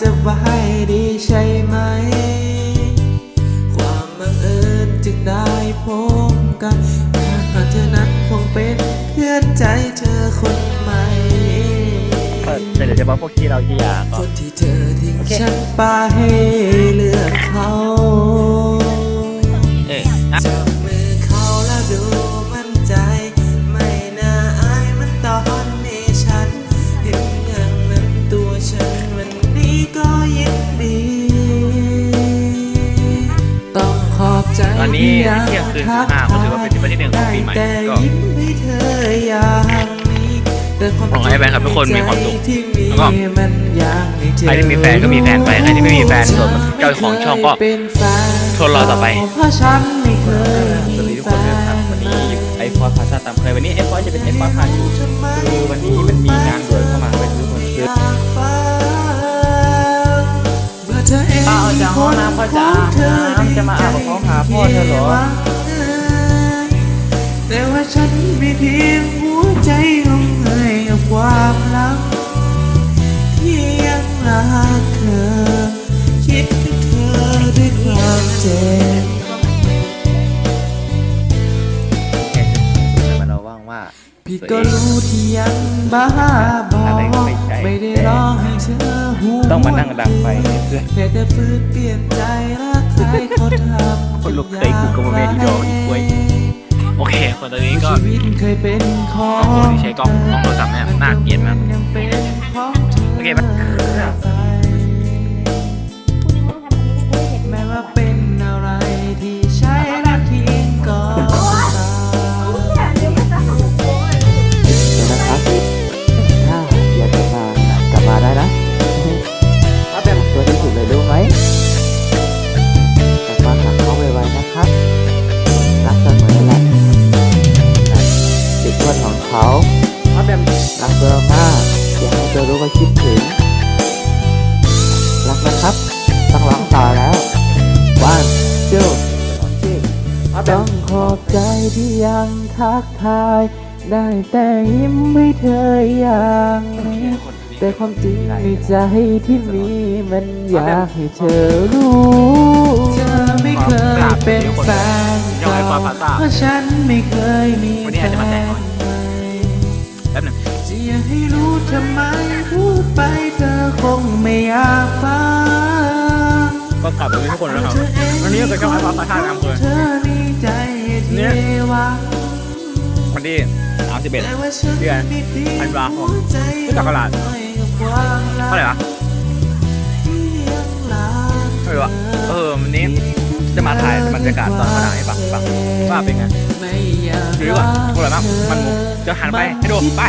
สบายดีใช่ไหม ความบังเอิญจึงได้พบกันหากเธอนั้นคงเป็นเพื่อนใจเธอคนใหม่แต่เดี๋ยวจะบอกพวกที่เราที่อยากคก่อนนที่เธอทิ้งฉันไปให้เลือกเขา นนี้ที่ยังเที่ยงคืนทักห้าก็ถือว่าเป็นวันที่หนึ่งของปีใหม่ได้ก็แต่ยิ้มให้เธออย่างนี้แต่ความขอให้แฟนคลับทุกคนมีความสุขที่มีแล้วก็มันยังให้เธอใครที่มีแฟนก็มีแฟนไปใครที่ไม่มีแฟนส่วนเจ้าของช่องก็เป็นแฟนทนรอต่อไปเพราะฉันไม่เคยสวัสดีทุกคนด้วยครับวันนี้ไอฟอร์พาซาตามเคยวันนี้ไอฟอร์จะเป็นไอฟอร์พาชู ห้องน้ำพ่อจะอาบน้ำจะมาอาบกับเขาหาพ่อเธอเหรอแต่ว่าฉันมีเพียงหัวใจของเธอกับความรักที่ยังรักเธอคิดถึงเธอด้วยความเจ็บพี่ก็รู้ที่ยังบ้าบอกไม่ได้ ต้องมานั่งดังไฟเพื่อนแค่แต่ฟื้นเปลี่ยนใจรักใครคนทำคนลุกเคยกูก็บ่แม่นอีดอกอีกเว้ยโอเคคนตอนนี้ก็ชีวิตเคยเป็นของคนที่ใช้กล้องกล้องโทรศัพท์เนี่ยน่าเกลียดมากยังเป็นของธโอเคปะ เขาถ้าแบบรักเธอมากอยากให้เธอรู้ว่าคิดถึง รักนะครับต้องร้องต่อแล้ว one two three ต้องขอบใจที่ยังทักทาย ได้แต่ยิ้มให้เธออย่างนี้แต่ความจริงในใจที่มีมันอยากให้เธอรู้เธอไม่เคยเป็นแฟนยังไงฟ้าผ่าเพราะฉันไม่เคยมีแฟน ป๊บหนึงจะอยากให้รู้ทำไมพูดไปเธอคงไม่อยากฟังก็กลับไปทุกคนแล้วครับวันนี้ก็ช่องไอฟ้าพาท่าอำเภอเธอมีใจที่เนี่ยหวังวันที่สามสิบเอ็ดแต่ว่าฉันเดือนมีเพียงธันวาคมหัวใจพุทธศักราชให้กับความรักเท่าไหร่วะที่ยังรักไม่รู้อะเออวันนี้ จะมาถ่ายบรรยากาศตอนมาด่าให้ฟังฟังว่าเป็นไงไม่อยากดูดีกว่าอร่อยมากมันจะหันไปให้ดูไป